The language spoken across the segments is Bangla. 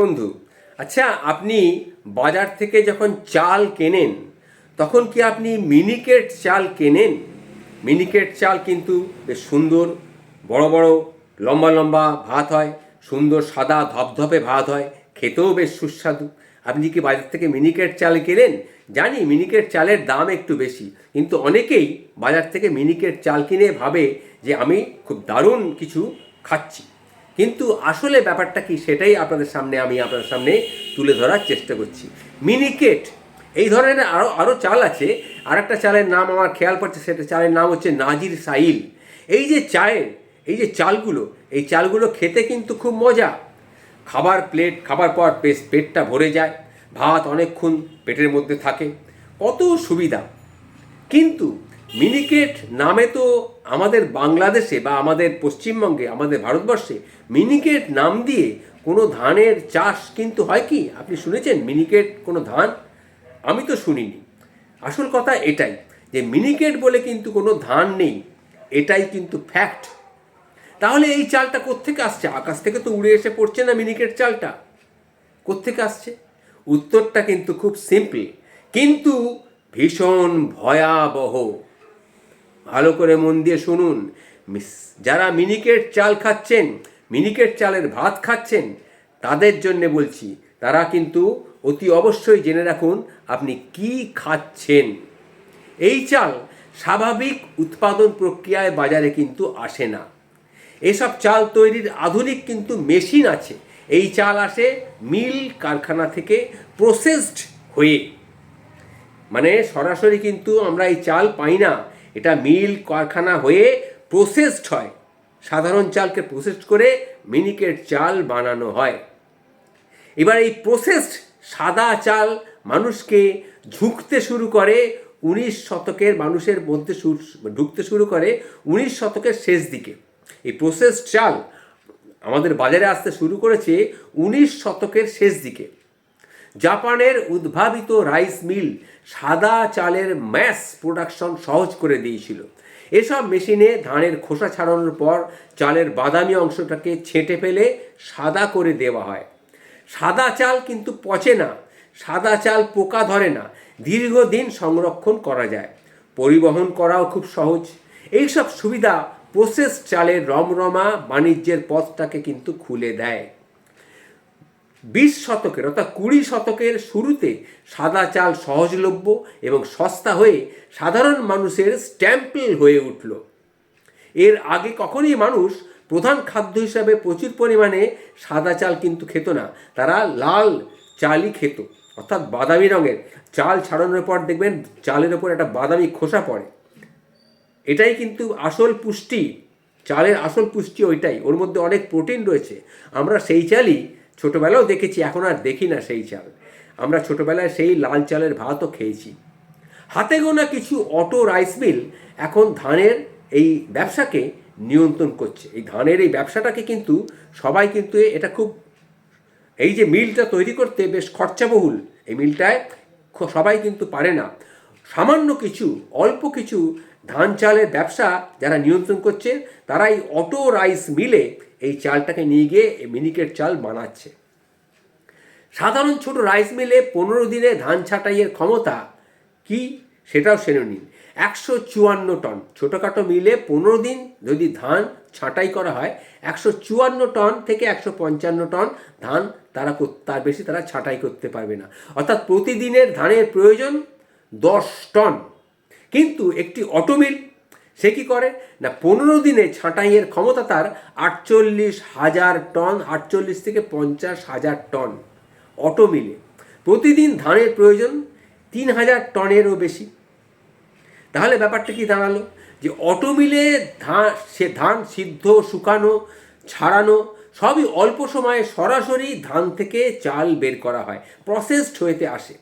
বন্ধু। আচ্ছা আপনি বাজার থেকে যখন চাল কেনেন, তখন কি আপনি মিনিকেট চাল কেনেন? মিনিকেট চাল কিন্তু বেশ সুন্দর, বড় বড়, লম্বা লম্বা ভাত হয়, সুন্দর সাদা ধপধপে ভাত হয়, খেতেও বেশ সুস্বাদু। আপনি কি বাজার থেকে মিনিকেট চাল কেনেন? জানি মিনিকেট চালের দাম একটু বেশি, কিন্তু অনেকেই বাজার থেকে মিনিকেট চাল কিনে ভাবে যে আমি খুব দারুণ কিছু খাচ্ছি। কিন্তু আসলে ব্যাপারটা কি সেটাই আপনাদের সামনে আমি আপনাদের সামনে তুলে ধরার চেষ্টা করছি। মিনিকেট এই ধরনের আরও আরও চাল আছে। আর একটা চালের নাম আমার খেয়াল পড়ছে, সেটা চালের নাম হচ্ছে নাজির সাইল। এই যে চায়ের, এই যে চালগুলো, এই চালগুলো খেতে কিন্তু খুব মজা। খাবার প্লেট খাবার পর বেশ পেটটা ভরে যায়। ভাত অনেকক্ষণ পেটের মধ্যে থাকে। কত সুবিধা। কিন্তু মিনিকেট নামে তো আমাদের বাংলাদেশে বা আমাদের পশ্চিমবঙ্গে, আমাদের ভারতবর্ষে মিনিকেট নাম দিয়ে কোনো ধানের চাষ কিন্তু হয় কি? আপনি শুনেছেন মিনিকেট কোনো ধান? আমি তো শুনিনি। আসল কথা এটাই যে মিনিকেট বলে কিন্তু কোনো ধান নেই। এটাই কিন্তু ফ্যাক্ট তাহলে এই চালটা কোত্থেকে আসছে? আকাশ থেকে তো উড়ে এসে পড়ছে না মিনিকেট চালটা। কোত্থেকে আসছে? উত্তরটা কিন্তু খুব সিম্পল কিন্তু ভীষণ ভয়াবহ। ভালো করে মন দিয়ে শুনুন। যারা মিনিকেট চাল খাচ্ছেন, মিনিকেট চালের ভাত খাচ্ছেন, তাদের জন্যে বলছি, তারা কিন্তু অতি অবশ্যই জেনে রাখুন আপনি কি খাচ্ছেন। এই চাল স্বাভাবিক উৎপাদন প্রক্রিয়ায় বাজারে কিন্তু আসে না। এসব চাল তৈরির আধুনিক কিন্তু মেশিন আছে। এই চাল আসে মিল কারখানা থেকে প্রসেসড হয়ে। মানে সরাসরি কিন্তু আমরা এই চাল পাই না। এটা মিল কারখানা হয়ে প্রসেসড হয়। সাধারণ চালকে প্রসেসড করে মিনিকেট চাল বানানো হয়। এবার এই প্রসেসড সাদা চাল মানুষকে ঝুঁকতে শুরু করে উনিশ শতকের মানুষের মধ্যে ঢুকতে শুরু করে উনিশ শতকের শেষ দিকে। এই প্রসেসড চাল আমাদের বাজারে আসতে শুরু করেছে উনিশ শতকের শেষ দিকে। জাপানের উদ্ভাবিত রাইস মিল সাদা চালের ম্যাস প্রোডাকশন সহজ করে দিয়েছিল। এসব মেশিনে ধানের খোসা ছাড়ানোর পর চালের বাদামি অংশটাকে ছেঁটে ফেলে সাদা করে দেওয়া হয়। সাদা চাল কিন্তু পচে না, সাদা চাল পোকা ধরে না, দীর্ঘদিন সংরক্ষণ করা যায়। পরিবহন করাও খুব সহজ। এইসব সুবিধা প্রসেস চালের রমরমা বাণিজ্যের পথটাকে কিন্তু খুলে দেয়। বিশ শতকের অর্থাৎ কুড়ি শতকের শুরুতে সাদা চাল সহজলভ্য এবং সস্তা হয়ে সাধারণ মানুষের স্ট্যাম্পেল হয়ে উঠল। এর আগে কখনই মানুষ প্রধান খাদ্য হিসাবে প্রচুর পরিমাণে সাদা চাল কিন্তু খেত না। তারা লাল চালই খেত, অর্থাৎ বাদামি রঙের। চাল ছাড়ানোর পর দেখবেন চালের ওপর একটা বাদামি খোসা পড়ে। এটাই কিন্তু আসল পুষ্টি, চালের আসল পুষ্টি ওইটাই। ওর মধ্যে অনেক প্রোটিন রয়েছে। আমরা সেই চালই ছোটোবেলাও দেখেছি, এখন আর দেখি না সেই চাল। আমরা ছোটোবেলায় সেই লাল চালের ভাতও খেয়েছি। হাতে গোনা কিছু অটো রাইস মিল এখন ধানের এই ব্যবসাকে নিয়ন্ত্রণ করছে। এই ধানের এই ব্যবসাটাকে কিন্তু সবাই কিন্তু এটা খুব, এই যে মিলটা তৈরি করতে বেশ খরচাবহুল। এই মিলটায় সবাই কিন্তু পারে না। সামান্য কিছু, অল্প কিছু ধান চালের ব্যবসা যারা নিয়ন্ত্রণ করছে তারা এই অটো রাইস মিলে এই চালটাকে নিয়ে গিয়ে মিনিকেট চাল বানাচ্ছে। সাধারণ ছোট রাইস মিলে পনেরো দিনে ধান ছাঁটাইয়ের ক্ষমতা কি সেটাও সেরে নিন। একশো চুয়ান্ন টন ছোটোখাটো মিলে পনেরো দিন যদি ধান ছাঁটাই করা হয়, একশো চুয়ান্ন টন থেকে একশো পঞ্চান্ন টন ধান তারা তার বেশি তারা ছাঁটাই করতে পারবে না। অর্থাৎ প্রতিদিনের ধানের প্রয়োজন দশ টন। কিন্তু একটি অটোমিল, সে কি করে? না, পনেরো দিনে ছাঁটাইয়ের ক্ষমতা তার আটচল্লিশ হাজার টন, আটচল্লিশ থেকে পঞ্চাশ হাজার টন অটো মিলে প্রতিদিন ধানের প্রয়োজন তিন হাজার টনেরও বেশি। তাহলে ব্যাপারটা কি দাঁড়াল? যে অটো মিলে ধান সে ধান সিদ্ধ, শুকানো, ছাড়ানো, সবই অল্প সময়ে সরাসরি ধান থেকে চাল বের করা হয়। প্রসেসড হয়েতে আসে।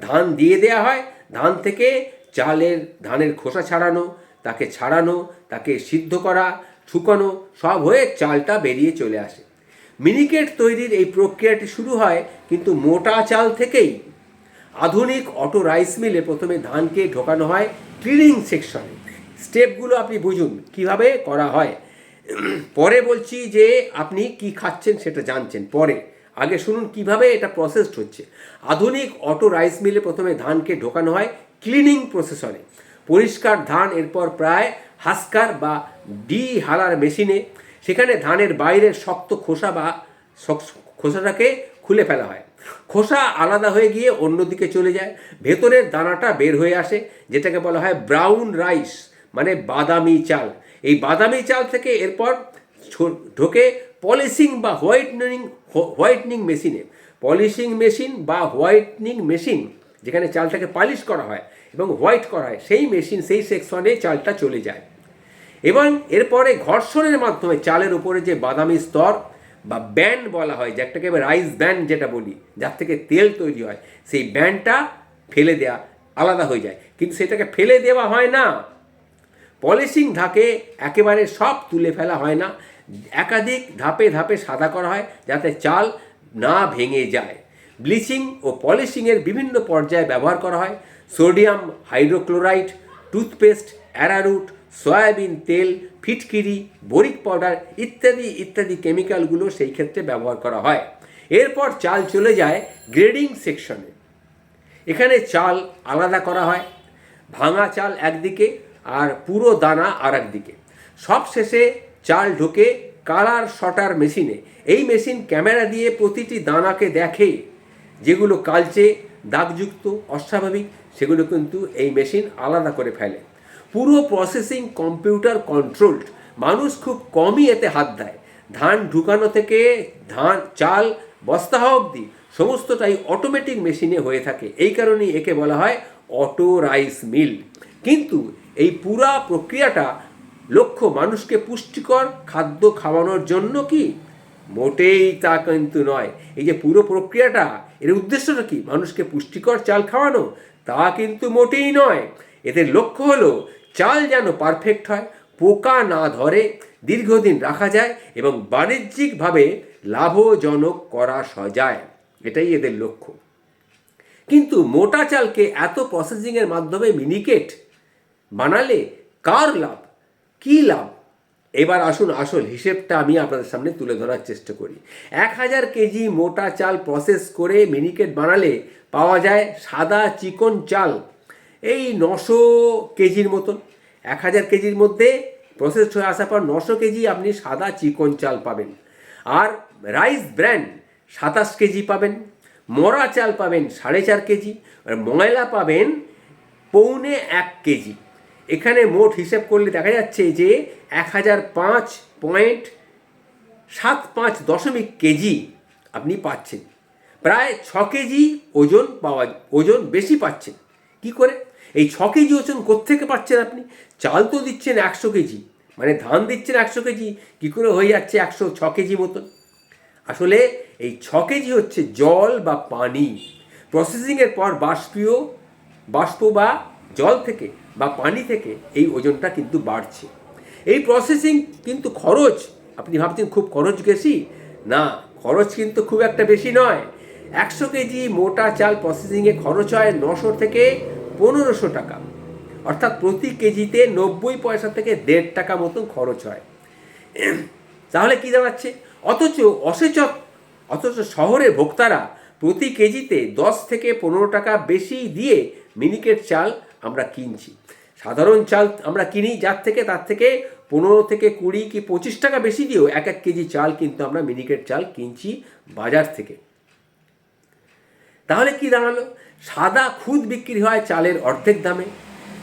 ধান দিয়ে দেয়া হয়। ধান থেকে চালের, ধানের খোসা ছাড়ানো, তাকে ছাড়ানো, তাকে সিদ্ধ করা, শুকানো, সব হয়ে চালটা বেরিয়ে চলে আসে। মিনিকেট তৈরির এই প্রক্রিয়াটি শুরু হয় কিন্তু মোটা চাল থেকেই। আধুনিক অটো রাইস মিলে প্রথমে ধানকে ঢোকানো হয় ক্লিনিং সেকশনে। স্টেপগুলো আপনি বুঝুন, কীভাবে করা হয়। পরে বলছি যে আপনি কি খাচ্ছেন সেটা জানছেন। পরে আগে শুনুন কীভাবে এটা প্রসেসড হচ্ছে। আধুনিক অটো রাইস মিলে প্রথমে ধানকে ঢোকানো হয় ক্লিনিং প্রসেসরে পরিষ্কার ধান, এরপর প্রায় হাস্কার বা ডি হালার মেশিনে সেখানে ধানের বাইরের শক্ত খোসা বা খোসাটাকে খুলে ফেলা হয়। খোসা আলাদা হয়ে গিয়ে অন্যদিকে চলে যায়। ভেতরের দানাটা বের হয়ে আসে, যেটাকে বলা হয় ব্রাউন রাইস মানে বাদামি চাল। এই বাদামি চাল থেকে এরপর ঢোকে পলিশিং বা হোয়াইটনিং হোয়াইটনিং মেশিনে, পলিশিং মেশিন বা হোয়াইটনিং মেশিন যেখানে চালটাকে পালিশ করা হয় এবং হোয়াইট করা হয়, সেই মেশিন, সেই সেকশনে চালটা চলে যায়। এবং এরপরে ঘর্ষণের মাধ্যমে চালের উপরে যে বাদামি স্তর বা ব্যান্ড বলা হয় যেটাকে রাইস ব্যান্ড যেটা বলি, যার থেকে তেল তৈরি হয়, সেই ব্যান্ডটা ফেলে দেওয়া আলাদা হয়ে যায়। কিন্তু সেটাকে ফেলে দেওয়া হয় না। পলিশিং ধাকে একেবারে সব তুলে ফেলা হয় না। একাধিক ধাপে ধাপে সাদা করা হয় যাতে চাল না ভেঙে যায়। ব্লিচিং ও পলিশিংয়ের বিভিন্ন পর্যায়ে ব্যবহার করা হয়। Sodium hydrochloride, toothpaste, arrowroot, soybean তেল, ফিটকিরি, বরিক পাউডার ইত্যাদি ইত্যাদি কেমিক্যালগুলো সেই ক্ষেত্রে ব্যবহার করা হয়। এরপর চাল চলে যায় গ্রেডিং সেকশনে এখানে চাল আলাদা করা হয়, ভাঙা চাল একদিকে আর পুরো দানা আর একদিকে সব শেষে চাল ঢোকে কালার শটার মেশিনে। এই মেশিন ক্যামেরা দিয়ে প্রতিটি দানাকে দেখে। যেগুলো কালচে, দাগযুক্ত, অস্বাভাবিক, সেগুলো কিন্তু এই মেশিন আলাদা করে ফেলে। পুরো প্রসেসিং কম্পিউটার কন্ট্রোলড মানুষ খুব কমই এতে হাত দেয়। ধান ঢুকানো থেকে ধান, চাল, বস্তা অবধি সমস্তটাই অটোমেটিক মেশিনে হয়ে থাকে। এই কারণেই একে বলা হয় অটো রাইস মিল কিন্তু এই পুরা প্রক্রিয়াটা লক্ষ্য মানুষকে পুষ্টিকর খাদ্য খাওয়ানোর জন্য কি? মোটেই তা কিন্তু নয়। এই যে পুরো প্রক্রিয়াটা, এর উদ্দেশ্যটা কি? মানুষকে পুষ্টিকর চাল খাওয়ানো? তা কিন্তু মোটেই নয়। এদের লক্ষ্য হলো, চাল যেন পারফেক্ট হয়, পোকা না ধরে, দীর্ঘদিন রাখা যায় এবং বাণিজ্যিকভাবে লাভজনক করা সজায়। এটাই এদের লক্ষ্য। কিন্তু মোটা চালকে এত প্রসেসিংয়ের মাধ্যমে মিনিকেট বানালে কার লাভ? কী লাভ? এবার আসুন, আসল হিসেবটা আমি আপনাদের সামনে তুলে ধরার চেষ্টা করি। এক হাজার কেজি মোটা চাল প্রসেস করে মিনিকেট বানালে পাওয়া যায় সাদা চিকন চাল। এই নশো কেজির মতন। এক হাজার কেজির মধ্যে প্রসেস হয়ে আসার পর নশো কেজি আপনি সাদা চিকন চাল পাবেন। আর রাইস ব্র্যান্ড সাতাশ কেজি পাবেন। মরা চাল পাবেন সাড়ে চার কেজি। আর ময়লা পাবেন পৌনে এক কেজি। এখানে মোট হিসেব করলে দেখা যাচ্ছে যে এক হাজার পাঁচ পয়েন্ট সাত পাঁচ দশমিক কেজি আপনি পাচ্ছেন। প্রায় ছ কেজি ওজন পাওয়া, ওজন বেশি পাচ্ছেন। কি করে? এই ছ কেজি ওজন কোত্থেকে পাচ্ছেন আপনি? চাল তো দিচ্ছেন একশো কেজি। মানে ধান দিচ্ছেন একশো কেজি। কী করে হয়ে যাচ্ছে একশো ছ কেজি মতন? আসলে এই ছ কেজি হচ্ছে জল বা পানি। প্রসেসিংয়ের পর বাষ্পীয়, বাষ্প বা জল থেকে বা পানি থেকে এই ওজনটা কিন্তু বাড়ছে। এই প্রসেসিং কিন্তু খরচ, আপনি ভাবছেন খুব খরচ বেশি? না, খরচ কিন্তু খুব একটা বেশি নয়। একশো কেজি মোটা চাল প্রসেসিংয়ে খরচ হয় নশো থেকে পনেরোশো টাকা। অর্থাৎ প্রতি কেজিতে নব্বই পয়সা থেকে দেড় টাকা মতন খরচ হয়। তাহলে কী দাঁড়াচ্ছে? অথচ অসেচক অথচ শহরের ভোক্তারা প্রতি কেজিতে দশ থেকে পনেরো টাকা বেশি দিয়ে মিনিকেট চাল আমরা কিনছি। সাধারণ চাল আমরা কিনি, যার থেকে, তার থেকে পনেরো থেকে কুড়ি কি পঁচিশ টাকা বেশি দিয়েও এক এক কেজি চাল কিন্তু আমরা মিনিকেট চাল কিনছি বাজার থেকে। তাহলে কি দাঁড়াল? সাদা খুদ বিক্রি হয় চালের অর্ধেক দামে।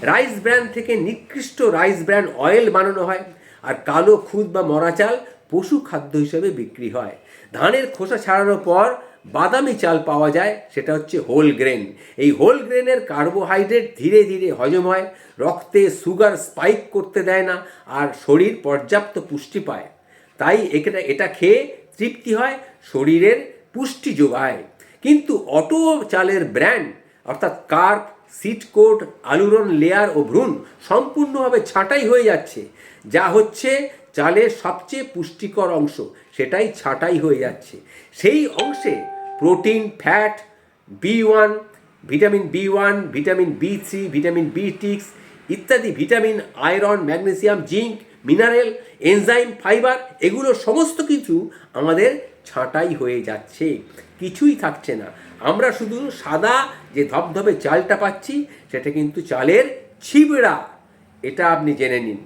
রাইস ব্র্যান্ড থেকে নিকৃষ্ট রাইস ব্র্যান্ড অয়েল বানানো হয় আর কালো খুদ বা মরা চাল পশু খাদ্য হিসেবে বিক্রি হয়। ধানের খোসা ছাড়ানোর পর বাদামি চাল পাওয়া যায়, সেটা হচ্ছে হোল গ্রেন এই হোল গ্রেনের কার্বোহাইড্রেট ধীরে ধীরে হজম হয়, রক্তে সুগার স্পাইক করতে দেয় না, আর শরীর পর্যাপ্ত পুষ্টি পায়। তাই এটা এটা খেয়ে তৃপ্তি হয়, শরীরের পুষ্টি যোগায়। কিন্তু অটো চালের ব্র্যান্ড অর্থাৎ carp seed coat aleurone layer ও ভ্রূণ সম্পূর্ণভাবে ছাঁটাই হয়ে যাচ্ছে, যা হচ্ছে চালের সবচেয়ে পুষ্টিকর অংশ, সেটাই ছাঁটাই হয়ে যাচ্ছে। সেই অংশে protein, fat, B one, vitamin B one, vitamin B three, vitamin B six, ইত্যাদি, vitamin, iron, magnesium, zinc, mineral, enzyme, fibre, এগুলো সমস্ত কিছু আমাদের ছাঁটাই হয়ে যাচ্ছে। কিছুই থাকছে না। আমরা শুধু সাদা যে ধবধবে চালটা পাচ্ছি, সেটা কিন্তু চালের ছিবড়া। এটা আপনি জেনে নিন।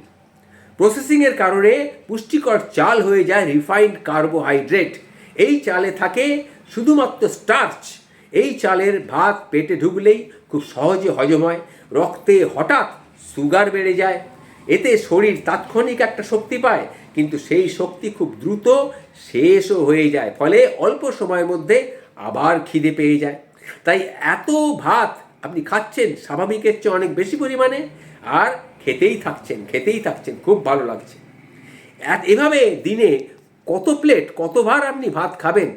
প্রসেসিংয়ের কারণে পুষ্টিকর চাল হয়ে যায় রিফাইন্ড কার্বোহাইড্রেট। এই চালে থাকে শুধুমাত্র স্টার্চ এই চালের ভাত পেটে ঢুকলেই খুব সহজে হজম হয়, রক্তে হঠাৎ সুগার বেড়ে যায়। এতে শরীর তাৎক্ষণিক একটা শক্তি পায়, কিন্তু সেই শক্তি খুব দ্রুত শেষও হয়ে যায়, ফলে অল্প সময়ের মধ্যে আবার খিদে পেয়ে যায়। তাই এত ভাত আপনি খাচ্ছেন স্বাভাবিকের চেয়ে অনেক বেশি পরিমাণে, আর খেতেই থাকছেন খেতেই থাকছেন, খুব ভালো লাগছে। এভাবে দিনে কত প্লেট কতবার আপনি ভাত খাবেন?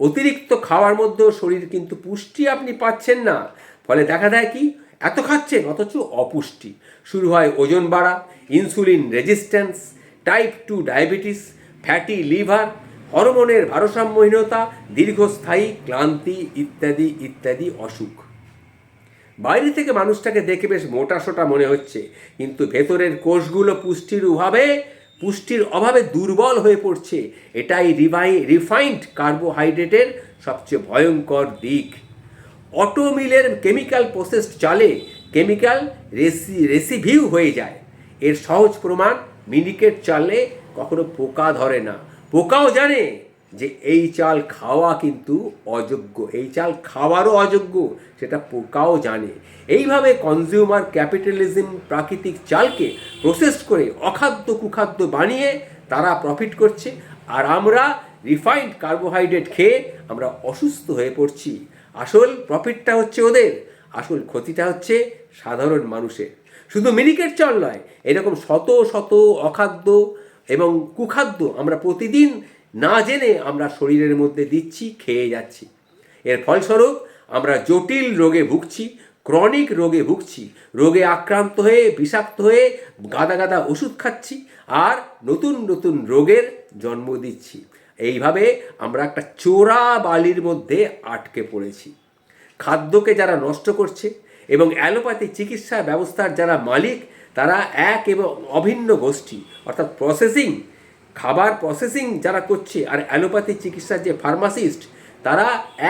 অতিরিক্ত খাওয়ার মধ্যেও শরীর কিন্তু পুষ্টি আপনি পাচ্ছেন না। ফলে দেখা দেয় কি? এত খাচ্ছেন, অথচ অপুষ্টি। শুরু হয় ওজন বাড়া, insulin resistance, type two diabetes, fatty liver, হরমোনের ভারসাম্যহীনতা, দীর্ঘস্থায়ী ক্লান্তি ইত্যাদি ইত্যাদি অসুখ। বাইরে থেকে মানুষটাকে দেখে বেশ মোটা সোটা মনে হচ্ছে। কিন্তু ভেতরের কোষগুলো পুষ্টির অভাবে পুষ্টির অভাবে দুর্বল হয়ে পড়ছে। এটাই রিভাই, রিফাইন্ড কার্বোহাইড্রেটের সবচেয়ে ভয়ঙ্কর দিক। অটোমিলের কেমিক্যাল প্রসেসড চালে কেমিক্যাল রেসি, রেসিভিউ হয়ে যায়। এর সহজ প্রমাণ মিনিকেট চালে কখনো পোকা ধরে না। পোকাও জানে। যে এই চাল খাওয়া কিন্তু অযোগ্য, এই চাল খাওয়ারও অযোগ্য, সেটা পোকাও জানে। এইভাবে কনজিউমার ক্যাপিটালিজম প্রাকৃতিক চালকে প্রসেস করে অখাদ্য কুখাদ্য বানিয়ে তারা প্রফিট করছে, আর আমরা রিফাইন্ড কার্বোহাইড্রেট খেয়ে আমরা অসুস্থ হয়ে পড়ছি। আসল প্রফিটটা হচ্ছে ওদের, আসল ক্ষতিটা হচ্ছে সাধারণ মানুষের। শুধু মিনিকেট চাল নয়, এরকম শত শত অখাদ্য এবং কুখাদ্য আমরা প্রতিদিন না জেনে আমরা শরীরের মধ্যে দিচ্ছি, খেয়ে যাচ্ছি। এর ফলস্বরূপ, আমরা জটিল রোগে ভুগছি, ক্রনিক রোগে ভুগছি, রোগে আক্রান্ত হয়ে, বিষাক্ত হয়ে, গাদা গাদা ওষুধ খাচ্ছি আর নতুন নতুন রোগের জন্ম দিচ্ছি। এইভাবে আমরা একটা চোরা বালির মধ্যে আটকে পড়েছি। খাদ্যকে যারা নষ্ট করছে এবং অ্যালোপ্যাথি চিকিৎসা ব্যবস্থার যারা মালিক, তারা এক এবং অভিন্ন গোষ্ঠী, অর্থাৎ প্রসেসিং খাবার প্রসেসিং যারা করছে আর অ্যালোপ্যাথি চিকিৎসার যে ফার্মাসিস্ট তারা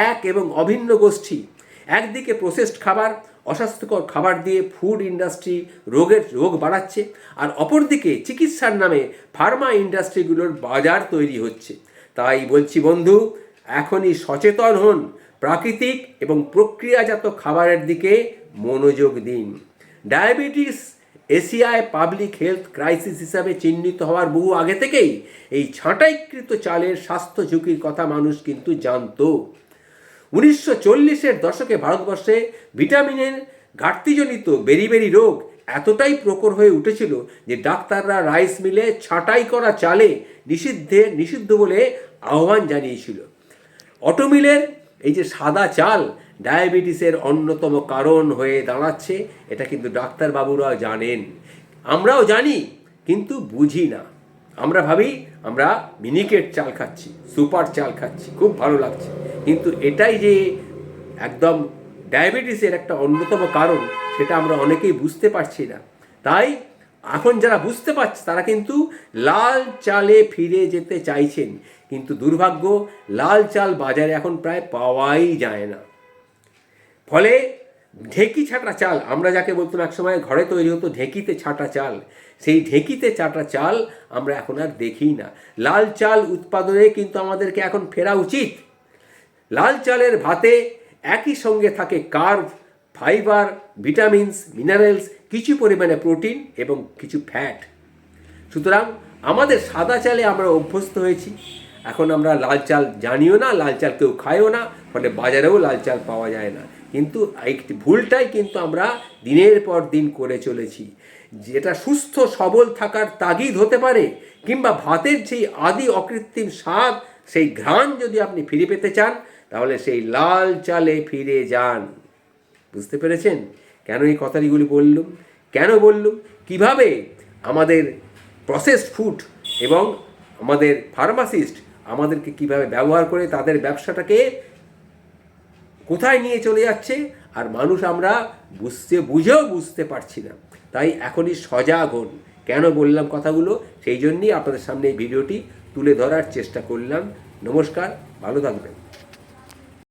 এক এবং অভিন্ন গোষ্ঠী। একদিকে প্রসেসড খাবার, অস্বাস্থ্যকর খাবার দিয়ে ফুড ইন্ডাস্ট্রি রোগের রোগ বাড়াচ্ছে, আর অপরদিকে চিকিৎসার নামে ফার্মা ইন্ডাস্ট্রিগুলোর বাজার তৈরি হচ্ছে। তাই বলছি বন্ধু, এখনই সচেতন হন, প্রাকৃতিক এবং প্রক্রিয়াজাত খাবারের দিকে মনোযোগ দিন। ডায়াবেটিস এশিয়ায় পাবলিক হেলথ ক্রাইসিস হিসাবে চিহ্নিত হওয়ার বহু আগে থেকেই এই ছাঁটাইকৃত চালের স্বাস্থ্য ঝুঁকির কথা মানুষ কিন্তু জানতো। উনিশশো চল্লিশের দশকে ভারতবর্ষে ভিটামিনের ঘাটতিজনিত বেরিবেরি রোগ এতটাই প্রকর হয়ে উঠেছিল যে ডাক্তাররা রাইস মিলে ছাঁটাই করা চালে নিষিদ্ধে নিষিদ্ধ বলে আহ্বান জানিয়েছিল। অটোমিলের এই যে সাদা চাল ডায়াবেটিসের অন্যতম কারণ হয়ে দাঁড়াচ্ছে, এটা কিন্তু ডাক্তারবাবুরা জানেন। আমরাও জানি, কিন্তু বুঝি না। আমরা ভাবি, আমরা মিনিকেট চাল খাচ্ছি, সুপার চাল খাচ্ছি, খুব ভালো লাগছে। কিন্তু এটাই যে একদম ডায়াবেটিসের একটা অন্যতম কারণ, সেটা আমরা অনেকেই বুঝতে পারছি না। তাই এখন যারা বুঝতে পারছে, তারা কিন্তু লাল চালে ফিরে যেতে চাইছেন। কিন্তু দুর্ভাগ্য, লাল চাল বাজারে এখন প্রায় পাওয়াই যায় না। ফলে ঢেকি ছাটা চাল, আমরা যাকে বলতাম একসময় ঘরে তৈরি হতো ঢেকিতে ছাটা চাল। সেই ঢেকিতে ছাটা চাল আমরা এখন আর দেখি না। লাল চাল উৎপাদনে কিন্তু আমাদেরকে এখন ফেরা উচিত। লাল চালের ভাতে একই সঙ্গে থাকে কার্ভ ফাইবার, ভিটামিনস, মিনারেলস, কিছু পরিমাণে প্রোটিন এবং কিছু ফ্যাট। সুতরাং আমাদের সাদা চালে আমরা অভ্যস্ত হয়েছি। এখন আমরা লাল চাল জানিও না, লাল চাল কেউ খায়ও না, ফলে বাজারেও লাল চাল পাওয়া যায় না। কিন্তু একটি ভুলটাই কিন্তু আমরা দিনের পর দিন করে চলেছি। যেটা সুস্থ, সবল থাকার তাগিদ হতে পারে, কিংবা ভাতের সেই আদি অকৃত্রিম স্বাদ, সেই ঘ্রাণ যদি আপনি ফিরে পেতে চান, তাহলে সেই লাল চালে ফিরে যান। বুঝতে পেরেছেন? কেন এই কথাগুলি বললুম? কেন বললুম? কীভাবে আমাদের প্রসেসড ফুড এবং আমাদের ফার্মাসিস্ট আমাদেরকে কীভাবে ব্যবহার করে তাদের ব্যবসাটাকে কোথায় নিয়ে চলে যাচ্ছে? আর মানুষ আমরা বুঝতে বুঝেও বুঝতে পারছি না। তাই এখনই সজাগ হন। কেন বললাম কথাগুলো? সেই জন্যই আপনাদের সামনে এই ভিডিওটি তুলে ধরার চেষ্টা করলাম। নমস্কার, ভালো থাকবেন।